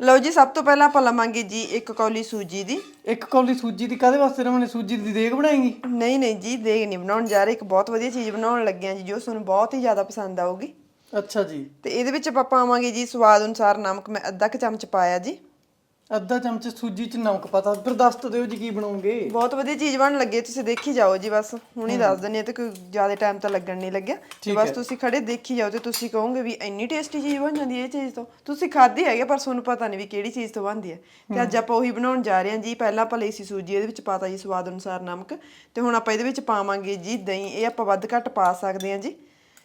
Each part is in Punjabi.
ਲਓ ਜੀ ਸਭ ਤੋਂ ਪਹਿਲਾਂ ਆਪਾਂ ਲਵਾਂਗੇ ਜੀ ਇੱਕ ਕੌਲੀ ਸੂਜੀ ਦੀ। ਇੱਕ ਕੌਲੀ ਸੂਜੀ ਦੀ ਕਾਦੇ ਵਾਸਤੇ ਰਮਣੇ ਸੂਜੀ ਦੀ ਦੇਗ ਬਣਾਏਗੀ? ਨਹੀਂ ਨਹੀਂ ਜੀ ਦੇਗ ਨਹੀਂ ਬਣਾਉਣ ਜਾ ਰਹੇ। ਇੱਕ ਬਹੁਤ ਵਧੀਆ ਚੀਜ਼ ਬਣਾਉਣ ਲੱਗੇ ਹਾਂ ਜੀ ਜੋ ਤੁਹਾਨੂੰ ਬਹੁਤ ਹੀ ਜ਼ਿਆਦਾ ਪਸੰਦ ਆਊਗੀ। ਅੱਛਾ ਜੀ। ਤੇ ਇਹਦੇ ਵਿੱਚ ਆਪਾਂ ਪਾਵਾਂਗੇ ਜੀ ਸਵਾਦ ਅਨੁਸਾਰ ਨਮਕ ਮੈਂ ਅੱਧਾ ਕੁ ਚਮਚ ਪਾਇਆ ਜੀ। ਅੱਧਾ ਚਮਚ ਸੂਜੀ ਚ ਨਮਕ ਪਤਾ। ਫਿਰ ਦੱਸ ਤਾਂ ਦਿਓ ਜੀ ਕੀ ਬਣਾਉਂਗੇ ਬਹੁਤ ਵਧੀਆ ਚੀਜ਼ ਬਣਨ ਲੱਗੀ ਹੈ, ਤੁਸੀਂ ਦੇਖੀ ਜਾਓ ਜੀ ਬਸ। ਹੁਣੀ ਦੱਸ ਦਿੰਨੀ ਹਾਂ ਤੇ ਕੋਈ ਜ਼ਿਆਦਾ ਟਾਈਮ ਤਾਂ ਲੱਗਣ ਨਹੀਂ ਲੱਗਿਆ। ਤੇ ਬਸ ਹੈ। ਤੁਸੀਂ ਖੜੇ ਦੇਖੀ ਜਾਓ ਤੇ ਤੁਸੀਂ ਕਹੋਗੇ ਵੀ ਇੰਨੀ ਟੇਸਟੀ ਚੀਜ਼ ਬਣ ਜਾਂਦੀ ਹੈ ਇਹ ਚੀਜ਼ ਤੋਂ। ਤੁਸੀਂ ਖਾਧੀ ਹੈਗੇ ਪਰ ਤੁਹਾਨੂੰ ਪਤਾ ਨਹੀਂ ਵੀ ਕਿਹੜੀ ਚੀਜ਼ ਤੋਂ ਬਣਦੀ ਹੈ। ਤੇ ਅੱਜ ਆਪਾਂ ਉਹੀ ਬਣਾਉਣ ਜਾ ਰਹੇ ਹਾਂ ਜੀ। ਪਹਿਲਾਂ ਆਪਾਂ ਲਈ ਸੀ ਸੂਜੀ ਇਹਦੇ ਵਿੱਚ ਪਾਤਾ ਜੀ ਸਵਾਦ ਅਨੁਸਾਰ ਨਮਕ। ਤੇ ਹੁਣ ਆਪਾਂ ਇਹਦੇ ਵਿੱਚ ਪਾਵਾਂਗੇ ਜੀ ਦਹੀਂ। ਇਹ ਆਪਾਂ ਵੱਧ ਘੱਟ ਪਾ ਸਕਦੇ ਹਾਂ ਜੀ।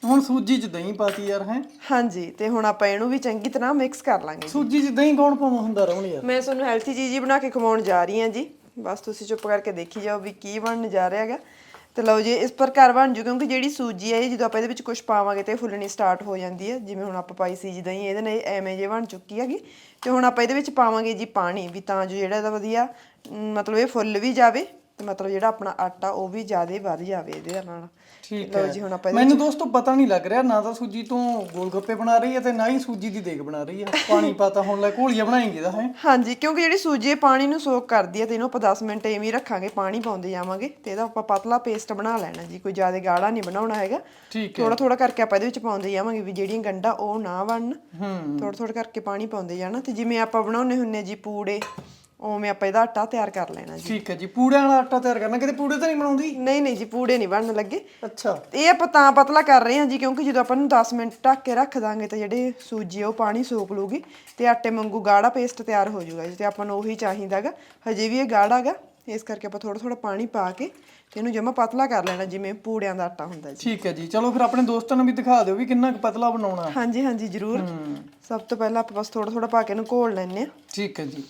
ਹੁਣ ਸੂਜੀ ਚ ਦਹੀਂ ਪਾਤੀ ਯਾਰ ਹੈ? ਹਾਂਜੀ ਤੇ ਹੁਣ ਆਪਾਂ ਇਹਨੂੰ ਵੀ ਚੰਗੀ ਤਰ੍ਹਾਂ ਮਿਕਸ ਕਰ ਲਾਂਗੇ ਸੂਜੀ ਚ ਦਹੀਂ ਕੌਣ ਪਾਉਂਦਾ ਹੁੰਦਾ ਰਮਣ ਯਾਰ? ਮੈਂ ਤੁਹਾਨੂੰ ਹੈਲਥੀ ਚੀਜ਼ ਹੀ ਬਣਾ ਕੇ ਖਵਾਉਣ ਜਾ ਰਹੀ ਹਾਂ ਜੀ। ਬਸ ਤੁਸੀਂ ਚੁੱਪ ਕਰਕੇ ਦੇਖੀ ਜਾਓ ਵੀ ਕੀ ਬਣਨ ਜਾ ਰਿਹਾ ਹੈਗਾ। ਤੇ ਲਓ ਜੀ ਇਸ ਪ੍ਰਕਾਰ ਬਣ ਜੂ ਕਿਉਂਕਿ ਜਿਹੜੀ ਸੂਜੀ ਹੈ ਇਹ ਜਦੋਂ ਆਪਾਂ ਇਹਦੇ ਵਿੱਚ ਕੁਝ ਪਾਵਾਂਗੇ ਤੇ ਇਹ ਫੁੱਲਣੀ ਸਟਾਰਟ ਹੋ ਜਾਂਦੀ ਹੈ। ਜਿਵੇਂ ਹੁਣ ਆਪਾਂ ਪਾਈ ਸੀ ਜੀ ਦਹੀਂ ਇਹਦੇ ਨਾਲ ਇਹ ਐਵੇਂ ਜੇ ਬਣ ਚੁੱਕੀ ਹੈਗੀ। ਤੇ ਹੁਣ ਆਪਾਂ ਇਹਦੇ ਵਿੱਚ ਪਾਵਾਂਗੇ ਜੀ ਪਾਣੀ ਵੀ ਤਾਂ ਜੋ ਜਿਹੜਾ ਇਹਦਾ ਵਧੀਆ ਅਮ, ਮਤਲਬ ਇਹ ਫੁੱਲ ਵੀ ਜਾਵੇ ਤੇ ਮਤਲਬ ਜਿਹੜਾ ਆਪਣਾ ਆਟਾ ਉਹ ਵੀ ਜ਼ਿਆਦਾ ਵੱਧ ਜਾਵੇ ਇਹਦੇ ਨਾਲ। ਠੀਕ ਲਓ ਜੀ ਹੁਣ ਆਪਾਂ ਇਹਦੇ ਮੈਨੂੰ ਦੋਸਤੋ ਪਤਾ ਨਹੀਂ ਲੱਗ ਰਿਹਾ ਨਾ ਤਾਂ ਸੂਜੀ ਤੋਂ ਗੋਲ ਗੱਪੇ ਬਣਾ ਰਹੀ ਹੈ ਤੇ ਨਾ ਹੀ ਸੂਜੀ ਦੀ ਦੇਗ ਬਣਾ ਰਹੀ ਹੈ। ਪਾਣੀ ਪਾਤਾ ਹੁਣ ਲੈ ਘੋਲੀਆ ਬਣਾਏਗੀ ਇਹਦਾ ਹੈ। ਹਾਂਜੀ ਕਿਉਂਕਿ ਜਿਹੜੀ ਸੂਜੀ ਹੈ ਪਾਣੀ ਨੂੰ ਸੋਕ ਕਰਦੀ ਹੈ ਤੇ ਇਹਨੂੰ ਆਪਾਂ 10 ਮਿੰਟ ਐਵੇਂ ਹੀ ਰੱਖਾਂਗੇ ਪਾਣੀ ਪਾਉਂਦੇ ਜਾਵਾਂਗੇ ਤੇ ਇਹਦਾ ਆਪਾਂ ਪਤਲਾ ਪੇਸਟ ਬਣਾ ਲੈਣਾ ਜੀ ਕੋਈ ਜ਼ਿਆਦਾ ਗਾੜਾ ਨਹੀਂ ਬਣਾਉਣਾ ਹੈਗਾ। ਠੀਕ ਹੈ। ਥੋੜਾ ਥੋੜਾ ਕਰਕੇ ਆਪਾਂ ਇਹਦੇ ਵਿੱਚ ਪਾਉਂਦੇ ਜਾਵਾਂਗੇ ਵੀ ਜਿਹੜੀਆਂ ਗੰਢਾਂ ਉਹ ਨਾ ਬਣਨ। ਹੂੰ। ਥੋੜਾ ਥੋੜਾ ਕਰਕੇ ਪਾਣੀ ਪਾਉਂਦੇ ਜਾਣਾ ਤੇ ਜਿਵੇਂ ਆਪਾਂ ਬਣਾਉਨੇ ਹੁੰਨੇ ਜੀ ਪੂੜੇ ਉਵੇਂ ਆਪਾਂ ਇਹਦਾ ਆਟਾ ਤਿਆਰ ਕਰ ਲੈਣਾ ਜੀ। ਠੀਕ ਹੈ ਜੀ ਪੂੜਿਆਂ ਵਾਲਾ ਆਟਾ ਤਿਆਰ ਕਰਨਾ। ਕਿਤੇ ਪੂੜੇ ਤਾਂ ਨਹੀਂ ਬਣਾਉਂਦੀ? ਨਹੀਂ ਨਹੀਂ ਜੀ ਪੂੜੇ ਨਹੀਂ ਬਣਨ ਲੱਗੇ। ਅੱਛਾ। ਇਹ ਆਪਾਂ ਤਾਂ ਪਤਲਾ ਕਰ ਰਹੇ ਹਾਂ ਜੀ ਕਿਉਂਕਿ ਜਦੋਂ ਆਪਾਂ ਨੂੰ 10 ਮਿੰਟ ਢੱਕ ਕੇ ਰੱਖ ਦਾਂਗੇ ਤਾਂ ਜਿਹੜੇ ਸੂਜੀ ਆ ਉਹ ਪਾਣੀ ਸੋਕ ਲੂਗੀ ਤੇ ਆਟੇ ਵਾਂਗੂ ਗਾੜਾ ਪੇਸਟ ਤਿਆਰ ਹੋ ਜਾਊਗਾ ਜੀ ਤੇ ਆਪਾਂ ਨੂੰ ਉਹੀ ਚਾਹੀਦਾਗਾ ਹਜੇ ਵੀ ਇਹ ਗਾੜਾ ਗਾ ਇਸ ਕਰਕੇ ਆਪਾਂ ਥੋੜਾ ਥੋੜਾ ਪਾਣੀ ਪਾ ਕੇ ਤੇ ਇਹਨੂੰ ਜਮਾ ਪਤਲਾ ਕਰ ਲੈਣਾ ਜਿਵੇਂ ਪੂੜਿਆਂ ਦਾ ਆਟਾ ਹੁੰਦਾ ਜੀ। ਠੀਕ ਹੈ ਜੀ ਚਲੋ ਫਿਰ ਆਪਣੇ ਦੋਸਤਾਂ ਨੂੰ ਵੀ ਦਿਖਾ ਦਿਓ ਵੀ ਕਿੰਨਾ ਕੁ ਪਤਲਾ ਬਣਾਉਣਾ। ਹਾਂਜੀ ਹਾਂਜੀ ਜ਼ਰੂਰ। ਸਭ ਤੋਂ ਪਹਿਲਾਂ ਆਪਾਂ ਬਸ ਥੋੜਾ ਥੋੜਾ ਪਾ ਕੇ ਇਹਨੂੰ ਘੋਲ ਲੈਣੇ ਆ ਠੀਕ ਹੈ ਜੀ।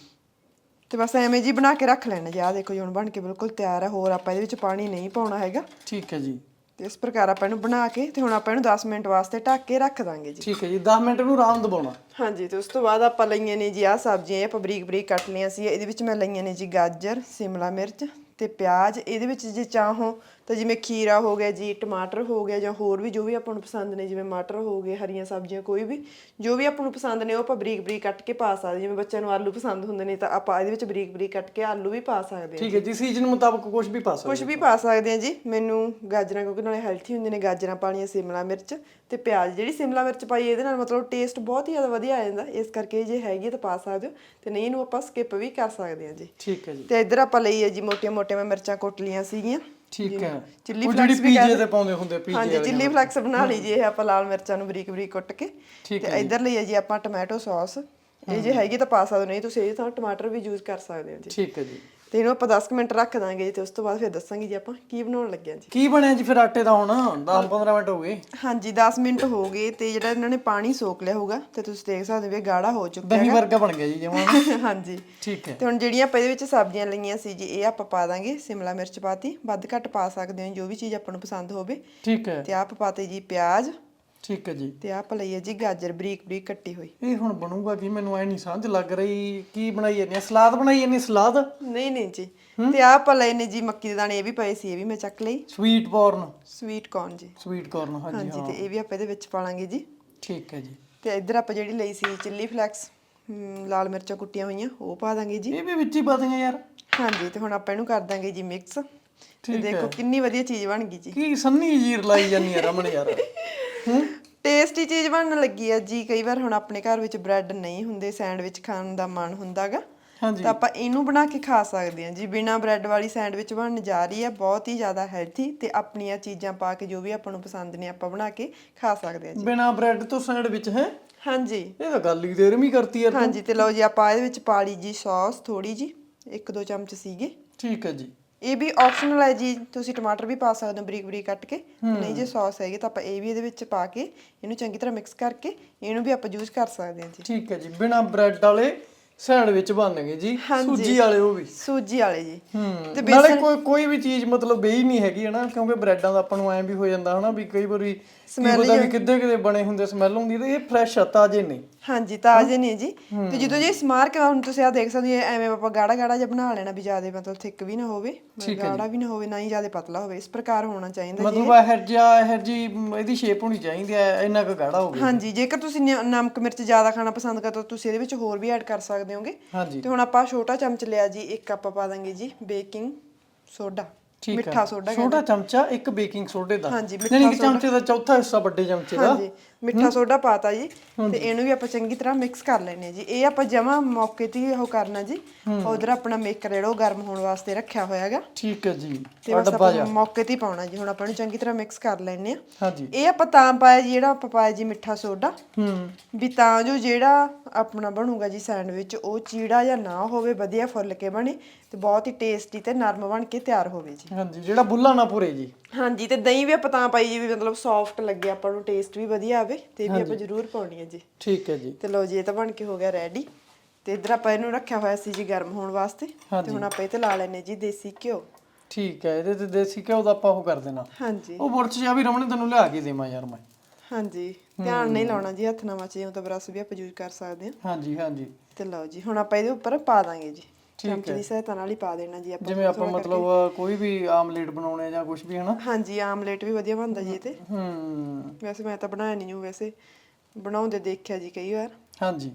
ਤੇ ਬਸ ਐਵੇਂ ਜੀ ਬਣਾ ਕੇ ਰੱਖ ਲੈਣਾ। ਜੀ ਆਹ ਦੇਖੋ ਜੀ ਹੁਣ ਬਣ ਕੇ ਬਿਲਕੁਲ ਤਿਆਰ ਹੈ ਹੋਰ ਆਪਾਂ ਇਹਦੇ ਵਿੱਚ ਪਾਣੀ ਨਹੀਂ ਪਾਉਣਾ ਹੈਗਾ। ਠੀਕ ਹੈ ਜੀ। ਤੇ ਇਸ ਪ੍ਰਕਾਰ ਆਪਾਂ ਇਹਨੂੰ ਬਣਾ ਕੇ ਤੇ ਹੁਣ ਆਪਾਂ ਇਹਨੂੰ 10 ਮਿੰਟ ਵਾਸਤੇ ਢੱਕ ਕੇ ਰੱਖ ਦਾਂਗੇ ਜੀ। ਠੀਕ ਹੈ ਜੀ 10 ਮਿੰਟ ਨੂੰ ਆਰਾਮ ਦਬਾਉਣਾ ਹਾਂਜੀ ਤੇ ਉਸ ਤੋਂ ਬਾਅਦ ਆਪਾਂ ਲਈਆਂ ਨੇ ਜੀ ਆਹ ਸਬਜ਼ੀਆਂ ਇਹ ਆਪਾਂ ਬਰੀਕ ਬਰੀਕ ਕੱਟ ਲਈਆਂ ਸੀ। ਇਹਦੇ ਵਿੱਚ ਮੈਂ ਲਈਆਂ ਨੇ ਜੀ ਗਾਜਰ ਸ਼ਿਮਲਾ ਮਿਰਚ ਤੇ ਪਿਆਜ਼। ਇਹਦੇ ਵਿੱਚ ਜੇ ਚਾਹੋ ਤਾਂ ਜਿਵੇਂ ਖੀਰਾ ਹੋ ਗਿਆ ਜੀ ਟਮਾਟਰ ਹੋ ਗਿਆ ਜਾਂ ਹੋਰ ਵੀ ਜੋ ਵੀ ਆਪਾਂ ਨੂੰ ਪਸੰਦ ਨੇ ਜਿਵੇਂ ਮਟਰ ਹੋ ਗਏ ਹਰੀਆਂ ਸਬਜ਼ੀਆਂ ਕੋਈ ਵੀ ਜੋ ਵੀ ਆਪਾਂ ਨੂੰ ਪਸੰਦ ਨੇ ਉਹ ਆਪਾਂ ਬਰੀਕ ਬਰੀਕ ਕੱਟ ਕੇ ਪਾ ਸਕਦੇ ਜਿਵੇਂ ਬੱਚਿਆਂ ਨੂੰ ਆਲੂ ਪਸੰਦ ਹੁੰਦੇ ਨੇ ਤਾਂ ਆਪਾਂ ਇਹਦੇ ਵਿੱਚ ਬਰੀਕ ਬਰੀਕ ਕੱਟ ਕੇ ਆਲੂ ਵੀ ਪਾ ਸਕਦੇ ਹਾਂ ਠੀਕ ਹੈ ਜੀ ਸੀਜ਼ਨ ਮੁਤਾਬਕ ਕੁਝ ਵੀ ਪਾ ਸਕਦੇ ਕੁਝ ਵੀ ਪਾ ਸਕਦੇ ਆ ਜੀ। ਮੈਨੂੰ ਗਾਜਰਾਂ ਕਿਉਂਕਿ ਨਾਲੇ ਹੈਲਥੀ ਹੁੰਦੇ ਨੇ ਗਾਜਰਾਂ ਪਾਲੀਆਂ ਸ਼ਿਮਲਾ ਮਿਰਚ ਤੇ ਪਿਆਜ਼। ਜਿਹੜੀ ਸ਼ਿਮਲਾ ਮਿਰਚ ਪਾਈ ਇਹਦੇ ਨਾਲ ਮਤਲਬ ਟੇਸਟ ਬਹੁਤ ਹੀ ਜ਼ਿਆਦਾ ਵਧੀਆ ਆ ਜਾਂਦਾ। ਇਸ ਕਰਕੇ ਜੇ ਹੈਗੀ ਤਾਂ ਪਾ ਸਕਦੇ ਹੋ। ਤੇ ਨਹੀਂ ਇਹਨੂੰ ਆਪਾਂ ਸਕਿਪ ਵੀ ਕਰ ਸਕਦੇ ਆ ਜੀ। ਠੀਕ ਹੈ ਜੀ। ਤੇ ਇੱਧਰ ਆਪਾਂ ਲਈ ਹੈ ਜੀ ਮੋਟੀਆਂ ਮੋਟੀਆਂ ਮੈਂ ਮਿਰਚਾਂ ਕੁੱਟ ਲਈਆਂ ਸੀਗੀਆਂ। ਠੀਕ ਹੈ। ਚਿੱਲੀ ਉਹ ਜਿਹੜੀ ਫਲੈਕਸ ਵੀ ਪੀਜੇ ਤੇ ਪਾਉਂਦੇ ਹੁੰਦੇ ਪੀਜੇ ਹਾਂਜੀ ਚਿੱਲੀ ਫਲੈਕਸ ਬਣਾ ਲਈ ਜੀ ਇਹ ਆਪਾਂ ਲਾਲ ਮਿਰਚਾਂ ਨੂੰ ਬਰੀਕ ਬਰੀਕ ਕੁੱਟ ਕੇ। ਠੀਕ ਤੇ ਇੱਧਰ ਲਈ ਹੈ ਜੀ ਆਪਾਂ ਟੋਮੈਟੋ ਸੌਸ। ਇਹ ਜੇ ਹੈਗੀ ਤਾਂ ਪਾ ਸਕਦੇ ਹੋ ਨਹੀਂ ਤੁਸੀਂ ਇਹ ਤਾਂ ਟਮਾਟਰ ਵੀ ਯੂਜ਼ ਕਰ ਸਕਦੇ ਹੋ ਜੀ। ਠੀਕ ਹੈ ਜੀ। ਤੇ ਇਹਨੂੰ ਆਪਾਂ 10 ਕੁ ਮਿੰਟ ਰੱਖ ਦਾਂਗੇ ਤੇ ਉਸ ਤੋਂ ਬਾਅਦ ਫਿਰ ਦੱਸਾਂਗੇ ਜੀ ਆਪਾਂ ਕੀ ਬਣਾਉਣ ਲੱਗੇ ਜੀ। ਕੀ ਬਣਿਆ ਜੀ ਫਿਰ ਆਟੇ ਦਾ ਹੁਣ? 10 15 ਮਿੰਟ ਹੋ ਗਏ। ਹਾਂਜੀ 10 ਮਿੰਟ ਹੋ ਗਏ ਤੇ ਜਿਹੜਾ ਇਹਨਾਂ ਨੇ ਪਾਣੀ ਸੋਕ ਲਿਆ ਹੋਊਗਾ ਤੇ ਤੁਸੀਂ ਦੇਖ ਸਕਦੇ ਹੋ ਵੀ ਗਾੜਾ ਹੋ ਚੁੱਕਾ ਦਹੀਂ ਵਰਗਾ ਬਣ ਗਿਆ ਜੀ ਹੈ ਹਾਂਜੀ। ਠੀਕ ਹੈ। ਤੇ ਹੁਣ ਜਿਹੜੀਆਂ ਆਪਾਂ ਇਹਦੇ ਵਿੱਚ ਸਬਜ਼ੀਆਂ ਲਈਆਂ ਸੀ ਜੀ ਇਹ ਆਪਾਂ ਪਾ ਦਾਂਗੇ ਸਿਮਲਾ ਮਿਰਚ ਪਾਤੀ ਵੱਧ ਘੱਟ ਪਾ ਸਕਦੇ ਹੋ ਜੋ ਵੀ ਚੀਜ਼ ਆਪਾਂ ਨੂੰ ਪਸੰਦ ਹੋਵੇ। ਠੀਕ ਹੈ। ਤੇ ਆਪ ਪਾਤੇ ਜੀ ਪਿਆਜ਼ ਠੀਕ ਹੈ ਜੀ। ਤੇ ਆਪ ਲਈ ਹੈ ਜੀ ਗਾਜਰ ਬਰੀਕ ਬਰੀਕ ਕੱਟੀ ਹੋਈ। ਇਹ ਹੁਣ ਬਣੂਗਾ ਕੀ? ਮੈਨੂੰ ਐ ਨਹੀਂ ਸਮਝ ਲੱਗ ਰਹੀ ਕੀ ਬਣਾਈ ਜਾਂਦੀ ਆ? ਸਲਾਦ ਬਣਾਈ ਜਾਂਦੀ ਸਲਾਦ? ਨਹੀਂ ਨਹੀਂ ਜੀ। ਤੇ ਆਪਾਂ ਲਏ ਨੇ ਜੀ ਮੱਕੀ ਦੇ ਦਾਣੇ ਇਹ ਵੀ ਪਏ ਸੀ ਇਹ ਵੀ ਮੈਂ ਚੱਕ ਲਈ। ਸਵੀਟ ਕਾਰਨ ਸਵੀਟ ਕੌਰਨ ਜੀ। ਸਵੀਟ ਕਾਰਨ ਹਾਂਜੀ ਹਾਂਜੀ ਹਾਂ। ਤੇ ਇਹ ਵੀ ਆਪਾਂ ਇਹਦੇ ਵਿੱਚ ਪਾਲਾਂਗੇ ਜੀ। ਠੀਕ ਹੈ ਜੀ। ਤੇ ਇੱਧਰ ਆਪਾਂ ਜਿਹੜੀ ਲਈ ਸੀ ਚਿੱਲੀ ਫਲੈਕਸ ਹਮ, ਲਾਲ ਮਿਰਚਾਂ ਕੁੱਟੀਆਂ ਹੋਈਆਂ ਉਹ ਪਾ ਦਾਂਗੇ ਜੀ। ਇਹ ਵੀ ਵਿੱਚ ਹੀ ਪਾ ਦਿਆਂ ਯਾਰ। ਹਾਂਜੀ ਤੇ ਹੁਣ ਆਪਾਂ ਇਹਨੂੰ ਕਰ ਦਾਂਗੇ ਜੀ ਮਿਕਸ ਤੇ ਠੀਕ ਦੇਖੋ ਕਿੰਨੀ ਵਧੀਆ ਚੀਜ਼ ਬਣ ਗਈ ਜੀ। ਕੀ ਸੰਨੀ ਜੀਰ ਲਾਈ ਜਾਂਦੀ ਆ ਰਮਣ ਯਾਰ। ਟੇਸਟੀ ਚੀਜ਼ ਬਣਨ ਲੱਗੀ ਆ ਜੀ ਕਈ ਵਾਰ ਹੁਣ ਆਪਣੇ ਘਰ ਵਿੱਚ ਬ੍ਰੈਡ ਨਹੀਂ ਹੁੰਦੇ ਸੈਂਡਵਿਚ ਖਾਣ ਦਾ ਮਨ ਹੁੰਦਾਗਾ। ਹਾਂਜੀ। ਤਾਂ ਆਪਾਂ ਇਹਨੂੰ ਬਣਾ ਕੇ ਖਾ ਸਕਦੇ ਹਾਂ ਜੀ। ਬਿਨਾ ਬ੍ਰੈਡ ਵਾਲੀ ਸੈਂਡਵਿਚ ਬਣਨ ਜਾ ਰਹੀ ਹੈ ਬਹੁਤ ਹੀ ਜ਼ਿਆਦਾ ਹੈਲਥੀ ਤੇ ਆਪਣੀਆਂ ਚੀਜ਼ਾਂ ਪਾ ਕੇ ਜੋ ਵੀ ਆਪਾਂ ਨੂੰ ਪਸੰਦ ਨੇ ਆਪਾਂ ਬਣਾ ਕੇ ਖਾ ਸਕਦੇ ਹਾਂ ਜੀ। ਬਿਨਾ ਬ੍ਰੈਡ ਤੋਂ ਸੈਂਡਵਿਚ ਹੈ? ਹਾਂਜੀ। ਇਹ ਤਾਂ ਗੱਲ ਹੀ ਦੇਰਮੀ ਕਰਤੀ ਯਾਰ ਹਾਂਜੀ ਤੇ ਲਓ ਜੀ ਆਪਾਂ ਇਹਦੇ ਵਿੱਚ ਪਾ ਲਈ ਜੀ ਸੌਸ ਥੋੜੀ ਜੀ ਇੱਕ ਦੋ ਚਮਚ ਸੀਗੇ। ਠੀਕ ਹੈ ਜੀ। ਇਹ ਵੀ ਆਪਸ਼ਨਲ ਹੈ ਜੀ ਤੁਸੀਂ ਟਮਾਟਰ ਵੀ ਪਾ ਸਕਦੇ ਹੋ ਬਰੀਕ ਬਰੀਕ ਕੱਟ ਕੇ। ਨਹੀਂ ਜੇ ਸੌਸ ਹੈਗੀ ਤਾਂ ਆਪਾਂ ਇਹ ਵੀ ਇਹਦੇ ਵਿੱਚ ਪਾ ਕੇ ਇਹਨੂੰ ਚੰਗੀ ਤਰ੍ਹਾਂ ਮਿਕਸ ਕਰਕੇ ਇਹਨੂੰ ਵੀ ਆਪਾਂ ਯੂਜ਼ ਕਰ ਸਕਦੇ ਹਾਂ ਜੀ। ਠੀਕ ਹੈ ਜੀ ਬਿਨਾ ਬ੍ਰੈਡ ਵਾਲੇ ਸੈਂਡਵਿਚ ਬਣਨਗੇ ਜੀ ਸੂਜੀ ਵਾਲੇ ਉਹ ਵੀ। ਸੂਜੀ ਵਾਲੇ ਜੀ। ਤੇ ਨਾਲੇ ਕੋਈ ਕੋਈ ਵੀ ਚੀਜ਼ ਮਤਲਬ ਬੇਈ ਨਹੀਂ ਹੈਗੀ ਹਨਾ ਕਿਉਂਕਿ ਬ੍ਰੈਡਾਂ ਦਾ ਆਪਾਂ ਨੂੰ ਐਂ ਵੀ ਹੋ ਜਾਂਦਾ ਹਨਾ ਵੀ ਕਈ ਵਾਰੀ ਕੀ ਪਤਾ ਵੀ ਕਿੱਦੇ ਕਿਤੇ ਬਣੇ ਹੁੰਦੇ ਸਮੈਲ ਹੁੰਦੀ ਤੇ ਇਹ ਫਰੈਸ਼ ਆ ਤਾਜ਼ੇ ਨੇ। ਹਾਂਜੀ ਤਾਜ਼ੇ ਨੇ ਜੀ। ਤੇ ਜਦੋਂ ਜੀ ਸਮਾਰ ਕੇ ਹੁਣ ਤੁਸੀਂ ਆ ਦੇਖ ਸਕਦੇ ਹੋ ਐਵੇਂ ਆਪਾਂ ਗਾੜਾ ਗਾੜਾ ਜਿਹਾ ਬਣਾ ਲੈਣਾ ਵੀ ਜ਼ਿਆਦਾ ਮਤਲਬ ਥਿਕ ਵੀ ਨਾ ਹੋਵੇ ਗਾੜਾ ਵੀ ਨਾ ਹੋਵੇ ਨਾ ਹੀ ਜ਼ਿਆਦਾ ਪਤਲਾ ਹੋਵੇ। ਇਸ ਪ੍ਰਕਾਰ ਹੋਣਾ ਚਾਹੀਦਾ ਜੀ ਮਤਲਬ ਇਹ ਜਿਹਾ ਇਹ ਜੀ ਇਹਦੀ ਸ਼ੇਪ ਹੋਣੀ ਚਾਹੀਦੀ ਹੈ ਇੰਨਾ ਕੁ ਗਾੜਾ ਹੋਵੇ। ਹਾਂਜੀ ਜੇਕਰ ਤੁਸੀਂ ਨਮਕ ਮਿਰਚ ਜ਼ਿਆਦਾ ਖਾਣਾ ਪਸੰਦ ਕਰਦੇ ਹੋ ਤੁਸੀਂ ਇਹਦੇ ਵਿੱਚ ਹੋਰ ਵੀ ਐਡ ਕਰ ਸਕਦੇ ਹੋਗੇ। ਤੇ ਹੁਣ ਆਪਾਂ ਛੋਟਾ ਚਮਚ ਲਿਆ ਜੀ ਇੱਕ ਆਪਾਂ ਪਾ ਦਾਂਗੇ ਜੀ ਬੇਕਿੰਗ ਸੋਡਾ। ਮਿੱਠਾ ਸੋਡਾ ਛੋਟਾ ਚਮਚਾ ਇੱਕ ਬੇਕਿੰਗ ਸੋਡੇ ਦਾ। ਹਾਂਜੀ, ਯਾਨੀ ਕਿ ਚਮਚੇ ਦਾ ਚੌਥਾ ਹਿੱਸਾ ਵੱਡੇ ਚਮਚੇ ਦਾ। ਹਾਂਜੀ। ਮਿੱਠਾ ਸੋਡਾ ਪਾਤਾ ਜੀ ਤੇ ਇਹਨੂੰ ਵੀ ਆਪਾਂ ਚੰਗੀ ਤਰ੍ਹਾਂ ਮਿਕਸ ਕਰ ਲੈਣੇ ਜੀ। ਇਹ ਆਪਾਂ ਜਮਾ ਮੌਕੇ ਤੇ ਹੀ ਉਹ ਕਰਨਾ ਜੀ। ਉਧਰ ਆਪਣਾ ਮੇਕਰ ਜਿਹੜਾ ਉਹ ਗਰਮ ਹੋਣ ਵਾਸਤੇ ਰੱਖਿਆ ਹੋਇਆ ਹੈਗਾ। ਠੀਕ ਹੈ ਜੀ। ਤੇ ਬਸ ਆਪਾਂ ਮੌਕੇ ਤੇ ਹੀ ਪਾਉਣਾ ਜੀ। ਹੁਣ ਆਪਾਂ ਨੂੰ ਚੰਗੀ ਤਰ੍ਹਾਂ ਮਿਕਸ ਕਰ ਲੈਣੇ ਆ ਹਾਂਜੀ। ਇਹ ਆਪਾਂ ਤਾਂ ਪਾਇਆ ਜੀ ਜਿਹੜਾ ਆਪਾਂ ਪਾਇਆ ਜੀ ਮਿੱਠਾ ਸੋਡਾ। ਹੂੰ। ਵੀ ਤਾਂ ਜੋ ਜਿਹੜਾ ਆਪਣਾ ਬਣੂਗਾ ਜੀ ਸੈਂਡਵਿਚ ਉਹ ਚੀੜਾ ਜਾਂ ਨਾ ਹੋਵੇ ਵਧੀਆ ਫੁੱਲ ਕੇ ਬਣੇ ਤੇ ਬਹੁਤ ਹੀ ਟੇਸਟੀ ਤੇ ਨਰਮ ਬਣ ਕੇ ਤਿਆਰ ਹੋਵੇ ਜੀ। ਹਾਂਜੀ ਜਿਹੜਾ ਬੁੱਲਾ ਨਾ ਪੂਰੇ ਜੀ। ਹਾਂਜੀ ਤੇ ਦਹੀਂ ਵੀ ਆਪਾਂ ਤਾਂ ਪਾਈ ਜੀ ਵੀ ਮਤਲਬ ਸੌਫਟ ਲੱਗੇ ਆਪਾਂ ਨੂੰ ਟੇਸਟ ਵੀ ਵਧੀਆ ਆਵੇ। ਤੇ ਇਹ ਵੀ ਆਪਾਂ ਜ਼ਰੂਰ ਪਾਉਣੀ ਹੈ ਜੀ। ਠੀਕ ਹੈ ਜੀ। ਤੇ ਲਓ ਜੀ ਇਹ ਤਾਂ ਬਣ ਕੇ ਹੋ ਗਿਆ ਰੈਡੀ ਤੇ ਇਧਰ ਆਪਾਂ ਇਹਨੂੰ ਰੱਖਿਆ ਹੋਇਆ ਸੀ ਜੀ ਗਰਮ ਹੋਣ ਵਾਸਤੇ। ਤੇ ਹੁਣ ਆਪਾਂ ਇਹ ਤੇ ਲਾ ਲੈਨੇ ਜੀ ਦੇਸੀ ਘਿਓ। ਠੀਕ ਹੈ ਇਹਦੇ ਤੇ ਦੇਸੀ ਘਿਓ ਦਾ ਆਪਾਂ ਉਹ ਕਰ ਦੇਣਾ। ਹਾਂਜੀ। ਉਹ ਬੁਰਚ ਜਿਹਾ ਵੀ ਰਮਣੇ ਤੈਨੂੰ ਲਿਆ ਕੇ ਦੇਵਾਂ ਯਾਰ ਮੈਂ। ਹਾਂਜੀ ਧਿਆਨ ਨਹੀਂ ਲਾਉਣਾ ਜੀ ਹੱਥ ਨਾਲ ਮਚੇ ਤਾਂ ਬਰਸ਼ ਵੀ ਆਪਾਂ ਯੂਜ਼ ਕਰ ਸਕਦੇ ਹਾਂ। ਹਾਂਜੀ ਹਾਂਜੀ। ਤੇ ਲਓ ਜੀ ਹੁਣ ਆਪਾਂ ਇਹਦੇ ਉੱਪਰ ਪਾ ਦਾਂਗੇ ਜੀ। ਚਮਚ ਦੀ ਸਹਾਇਤਾ ਨਾਲ ਹੀ ਪਾ ਦੇਣਾ ਜੀ ਆਪਾਂ ਜਿਵੇਂ ਆਪਾਂ ਮਤਲਬ ਕੋਈ ਵੀ ਆਮਲੇਟ ਬਣਾਉਣੇ ਜਾਂ ਕੁਝ ਵੀ ਹਨਾ? ਹਾਂਜੀ ਆਮਲੇਟ ਵੀ ਵਧੀਆ ਬਣਦਾ ਜੀ ਇਹ ਤੇ। ਹੂੰ। ਵੈਸੇ ਮੈਂ ਤਾਂ ਬਣਾਇਆ ਨਹੀਂ ਹੂੰ ਵੈਸੇ। ਬਣਾਉਂਦੇ ਦੇਖਿਆ ਜੀ ਕਈ ਵਾਰ। ਹਾਂਜੀ।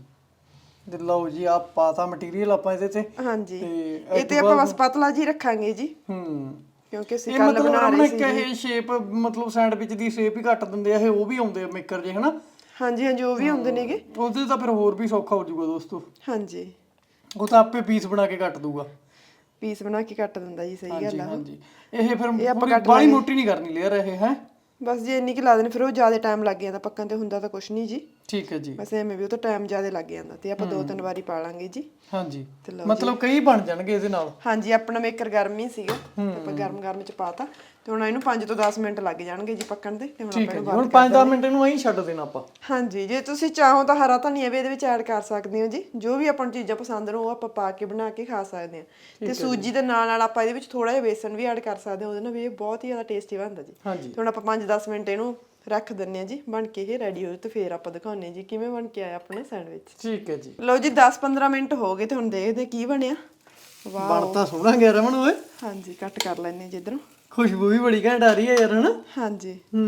ਤੇ ਲਓ ਜੀ ਆ ਪਾਤਾ ਮਟੀਰੀਅਲ ਆਪਾਂ ਇਹਦੇ ਤੇ। ਹਾਂਜੀ। ਤੇ ਇਹ ਤੇ ਆਪਾਂ ਬਸ ਪਤਲਾ ਜੀ ਰੱਖਾਂਗੇ ਜੀ। ਹੂੰ। ਕਿਉਂਕਿ ਅਸੀਂ ਇਹ ਕੱਲ ਬਣਾ ਰਹੇ ਸੀ ਕਹੇ ਸ਼ੇਪ ਮਤਲਬ ਸੈਂਡਵਿਚ ਦੀ ਸ਼ੇਪ ਹੀ ਘੱਟ ਦਿੰਦੇ ਆ ਇਹ ਉਹ ਵੀ ਆਉਂਦੇ ਮੇਕਰ ਜੇ ਹਨਾ? ਹਾਂਜੀ ਹਾਂਜੀ ਉਹ ਵੀ ਹੁੰਦੇ ਨੇਗੇ। ਉਹਦੇ ਤਾਂ ਫਿਰ ਹੋਰ ਵੀ ਸੌਖਾ ਹੋ ਜਾਊਗਾ ਦੋਸਤੋ। ਹਾਂਜੀ। ਉਹ ਤਾਂ ਆਪੇ ਪੀਸ ਬਣਾ ਕੇ ਕੱਟ ਦੂਗਾ ਪੀਸ ਬਣਾ ਕੇ ਕੱਟ ਦਿੰਦਾ ਜੀ ਸਹੀ ਗੱਲ ਹਾਂਜੀ ਆ। ਹਾਂਜੀ। ਇਹ ਫਿਰ ਪੂਰੀ ਬਾਲੀ ਮੋਟੀ ਨਹੀਂ ਕਰਨੀ ਲੇਅਰ ਇਹ ਹੈ? ਬਸ ਜੇ ਇੰਨੀ ਕਿ ਲਾ ਦੇਣ ਫਿਰ ਉਹ ਜ਼ਿਆਦਾ ਟਾਈਮ ਲੱਗ ਜਾਂਦਾ ਪੱਕਣ ਤੇ ਹੁੰਦਾ ਤਾਂ ਕੁਛ ਨਹੀਂ ਜੀ। ਠੀਕ ਹੈ ਜੀ। ਬਸ ਐਵੇਂ ਵੀ ਉਹ ਤਾਂ ਟਾਈਮ ਜ਼ਿਆਦਾ ਲੱਗ ਜਾਂਦਾ ਤੇ ਆਪਾਂ ਦੋ ਤਿੰਨ ਵਾਰੀ ਪਾ ਲਾਂਗੇ ਜੀ। ਹਾਂਜੀ। ਤੇ ਲਓ ਮਤਲਬ ਕਈ ਬਣ ਜਾਣਗੇ ਇਹਦੇ ਨਾਲ। ਹਾਂਜੀ ਆਪਣਾ ਮੇਕਰ ਗਰਮ ਹੀ ਸੀਗਾ। ਆਪਾਂ ਗਰਮ ਗਰਮ ਚ ਪਾਤਾ। ਤੇ ਹੁਣ ਇਹਨੂੰ 5 ਤੋਂ 10 ਮਿੰਟ ਲੱਗ ਜਾਣਗੇ ਜੀ ਪੱਕਣ ਤੇ ਤੇ ਹੁਣ ਠੀਕ ਆਪਾਂ ਹੈ ਜੀ। ਹੁਣ 5-10 ਮਿੰਟ ਇਹਨੂੰ ਐਂ ਛੱਡ ਦੇਣਾ ਆਪਾਂ। ਹਾਂਜੀ ਜੇ ਤੁਸੀਂ ਚਾਹੋ ਤਾਂ ਹਰਾ ਧਨੀਆ ਵੀ ਇਹਦੇ ਵਿੱਚ ਐਡ ਕਰ ਸਕਦੇ ਹੋ ਜੀ। ਜੋ ਵੀ ਆਪਾਂ ਨੂੰ ਚੀਜ਼ਾਂ ਪਸੰਦ ਨੇ ਉਹ ਆਪਾਂ ਪਾ ਕੇ ਬਣਾ ਕੇ ਖਾ ਸਕਦੇ ਹਾਂ। ਤੇ ਸੂਜੀ ਦੇ ਨਾਲ ਨਾਲ ਆਪਾਂ ਇਹਦੇ ਵਿੱਚ ਥੋੜਾ ਜਿਹਾ ਬੇਸਨ ਵੀ ਐਡ ਕਰ ਸਕਦੇ ਹਾਂ। ਉਹਦੇ ਨਾਲ ਵੀ ਇਹ ਬਹੁਤ ਹੀ ਜ਼ਿਆਦਾ ਟੇਸਟੀ ਬਣਦਾ ਜੀ। ਤੇ ਹੁਣ ਆਪਾਂ 5-10 ਮਿੰਟ ਇਹਨੂੰ ਰੱਖ ਦਿੰਨੇ ਆ ਜੀ ਬਣ ਕੇ ਇਹ ਰੈਡੀ ਹੋ ਤੇ ਫੇਰ ਆਪਾਂ ਦਿਖਾਉਂਦੇ ਹਾਂ ਜੀ ਕਿਵੇਂ ਬਣ ਕੇ ਆਇਆ ਆਪਣੇ ਸੈਂਡਵਿਚ ਠੀਕ ਹੈ ਜੀ। ਲਓ ਜੀ 10-15 ਮਿੰਟ ਹੋ ਗਏ ਤੇ ਹੁਣ ਦੇਖਦੇ ਕੀ ਬਣਿਆ। ਵਾਹ ਬਣ ਤਾਂ ਸੋਹਣਾ ਗਿਆ ਰਮਣ ਓਏ। ਹਾਂਜੀ ਕੱਟ ਕਰ ਲੈਨੇ ਜੀ ਇਧਰੋਂ। ਖੁਸ਼ਬੂ ਵੀ ਬੜੀ ਘੈਂਟ ਆ ਰਹੀ ਹੈ ਯਾਰ ਹਨਾ? ਹਾਂਜੀ। ਹੂੰ।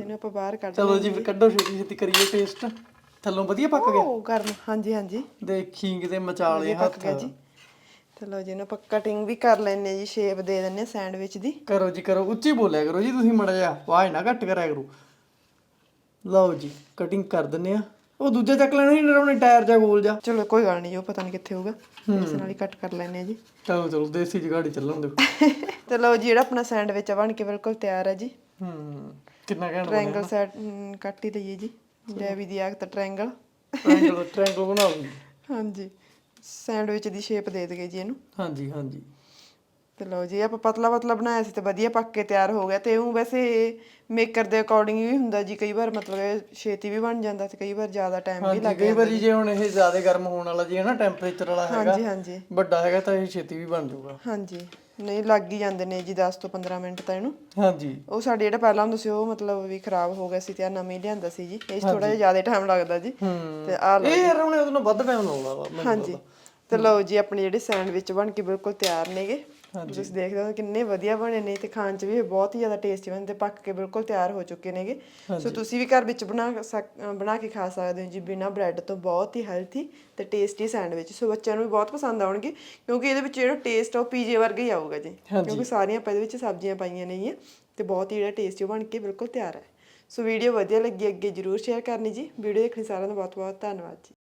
ਇਹਨੂੰ ਆਪਾਂ ਬਾਹਰ ਕੱਢ ਚਲੋ ਜੀ ਫਿਰ ਕੱਢੋ ਛੇਤੀ ਛੇਤੀ ਕਰੀਏ ਟੇਸਟ ਥੱਲੋਂ ਵਧੀਆ ਪੱਕ ਗਿਆ। ਉਹ ਗਰਮ ਹਾਂਜੀ ਹਾਂਜੀ। ਦੇਖੀ ਕਿਤੇ ਮਚਾਲੇ ਪੱਕ ਹੱਥ। ਗਿਆ ਜੀ। ਤੇ ਲਓ ਜੀ ਇਹਨੂੰ ਆਪਾਂ ਕਟਿੰਗ ਵੀ ਕਰ ਲੈਨੇ ਜੀ ਸ਼ੇਪ ਦੇ ਦਿੰਨੇ ਸੈਂਡਵਿਚ ਦੀ। ਕਰੋ ਜੀ ਕਰੋ। ਉੱਚੀ ਬੋਲਿਆ ਕਰੋ ਜੀ ਤੁਸੀਂ ਮੜਾ ਜਾ ਆਵਾਜ਼ ਨਾ ਘੱਟ ਕਰਿਆ ਕਰੋ। ਲਓ ਜੀ ਕਟਿੰਗ ਕਰ ਦਿੰਨੇ ਆ ਉਹ ਦੂਜਾ ਚੱਕ ਲੈਣਾ ਨਹੀਂ ਡਰਾਉਣੇ ਟਾਇਰ ਜਾਂ ਗੋਲ ਜਾ ਚਲੋ ਕੋਈ ਗੱਲ ਨਹੀਂ ਉਹ ਪਤਾ ਨਹੀਂ ਕਿੱਥੇ ਹੋਊਗਾ। ਇਸ ਨਾਲ ਹੀ ਕੱਟ ਕਰ ਲੈਨੇ ਜੀ। ਚਲੋ ਚਲੋ ਦੇਸੀ ਜਗਾੜੀ ਚੱਲਣ ਦਿਓ। ਤੇ ਲਓ ਜੀ ਜਿਹੜਾ ਆਪਣਾ ਸੈਂਡਵਿਚ ਆ ਬਣ ਕੇ ਬਿਲਕੁਲ ਤਿਆਰ ਹੈ ਜੀ। ਹੂੰ ਕਿੰਨਾ ਘੈਂਟ ਟ੍ਰਾਇੰਗਲ ਸੈਟ ਕੱਟ ਹੀ ਲਈਏ ਜੀ। ਲੈ ਵੀ ਦੀ ਆਖ ਤਾਂ ਟ੍ਰਾਇੰਗਲ ਟ੍ਰਾਇੰਗਲ ਟ੍ਰਾਇੰਗਲ ਬਣਾ ਲਓ। ਹਾਂਜੀ। ਸੈਂਡਵਿਚ ਦੀ ਸ਼ੇਪ ਦੇ ਦਗੇ ਜੀ ਇਹਨੂੰ। ਹਾਂਜੀ ਹਾਂਜੀ। ਤੇ ਲਓ ਜੀ ਆਪਾਂ ਪਤਲਾ ਪਤਲਾ ਬਣਾਇਆ ਸੀ ਤੇ ਵਧੀਆ ਪੱਕ ਕੇ ਤਿਆਰ ਹੋ ਗਿਆ ਤੇ ਉਹ ਵੈਸੇ ਮੇਕਰ ਦੇ ਅਕੋਰਡਿੰਗ ਵੀ ਹੁੰਦਾ ਜੀ ਕਈ ਵਾਰ ਮਤਲਬ ਇਹ ਛੇਤੀ ਵੀ ਬਣ ਜਾਂਦਾ ਤੇ ਕਈ ਵਾਰ ਜ਼ਿਆਦਾ ਟਾਈਮ ਵੀ ਲੱਗ ਕਈ ਵਾਰੀ ਜੇ। ਹੁਣ ਇਹ ਜ਼ਿਆਦਾ ਗਰਮ ਹੋਣ ਵਾਲਾ ਜੀ ਹੈ ਨਾ ਟੈਂਪਰੇਚਰ ਵਾਲਾ ਹੈਗਾ ਹਾਂਜੀ ਹਾਂਜੀ। ਵੱਡਾ ਹੈਗਾ ਤਾਂ ਇਹ ਛੇਤੀ ਵੀ ਬਣ ਜਾਊਗਾ। ਹਾਂਜੀ ਨਹੀਂ ਲੱਗ ਹੀ ਜਾਂਦੇ ਨੇ ਜੀ 10 ਤੋਂ 15 ਮਿੰਟ ਤਾਂ ਇਹਨੂੰ। ਹਾਂਜੀ। ਉਹ ਸਾਡੇ ਜਿਹੜਾ ਪਹਿਲਾਂ ਹੁੰਦਾ ਸੀ ਉਹ ਮਤਲਬ ਵੀ ਖਰਾਬ ਹੋ ਗਿਆ ਸੀ ਤੇ ਆ ਨਵੇਂ ਲਿਆਂਦਾ ਸੀ ਜੀ ਇਹ ਥੋੜਾ ਜਿਹਾ ਜ਼ਿਆਦਾ ਟਾਈਮ ਲੱਗਦਾ ਜੀ। ਤੇ ਆ ਇਹ ਯਾਰ ਉਹਨੇ ਉਹਦੋਂ ਵੱਧ ਟਾਈਮ ਲਾਉਣਾ ਵਾ ਮੈਨੂੰ ਹਾਂਜੀ। ਤੇ ਲਓ ਜੀ ਆਪਣੇ ਜਿਹੜੇ ਸੈਂਡਵਿਚ ਬਣ ਕੇ ਬਿਲਕੁਲ ਤਿਆਰ ਨੇਗੇ। ਤੁਸੀਂ ਦੇਖਦੇ ਹੋ ਕਿੰਨੇ ਵਧੀਆ ਬਣੇ ਨੇ ਤੇ ਖਾਣ 'ਚ ਵੀ ਇਹ ਬਹੁਤ ਹੀ ਜ਼ਿਆਦਾ ਟੇਸਟੀ ਬਣਦੇ ਤੇ ਪੱਕ ਕੇ ਬਿਲਕੁਲ ਤਿਆਰ ਹੋ ਚੁੱਕੇ ਨੇਗੇ। ਸੋ ਤੁਸੀਂ ਵੀ ਘਰ ਵਿੱਚ ਬਣਾ ਬਣਾ ਕੇ ਖਾ ਸਕਦੇ ਹੋ ਜੀ ਬਿਨਾ ਬ੍ਰੈਡ ਤੋਂ ਬਹੁਤ ਹੀ ਹੈਲਥੀ ਤੇ ਟੇਸਟੀ ਸੈਂਡਵਿਚ ਸੋ ਬੱਚਿਆਂ ਨੂੰ ਵੀ ਬਹੁਤ ਪਸੰਦ ਆਉਣਗੇ ਕਿਉਂਕਿ ਇਹਦੇ ਵਿੱਚ ਜਿਹੜਾ ਟੇਸਟ ਆ ਉਹ ਪੀਜੇ ਵਰਗਾ ਹੀ ਆਊਗਾ ਜੀ। ਕਿਉਂਕਿ ਸਾਰੀਆਂ ਆਪਾਂ ਇਹਦੇ ਵਿੱਚ ਸਬਜ਼ੀਆਂ ਪਾਈਆਂ ਨੇਗੀਆਂ ਤੇ ਬਹੁਤ ਹੀ ਜਿਹੜਾ ਟੇਸਟੀ ਬਣ ਕੇ ਬਿਲਕੁਲ ਤਿਆਰ ਹੈ। ਸੋ ਵੀਡੀਓ ਵਧੀਆ ਲੱਗੀ ਅੱਗੇ ਜਰੂਰ ਸ਼ੇਅਰ ਕਰਨੀ ਜੀ। ਵੀਡੀਓ ਦੇਖਣ ਸਾਰਿਆਂ ਦਾ ਬਹੁਤ ਬਹੁਤ ਧੰਨਵਾਦ ਜੀ।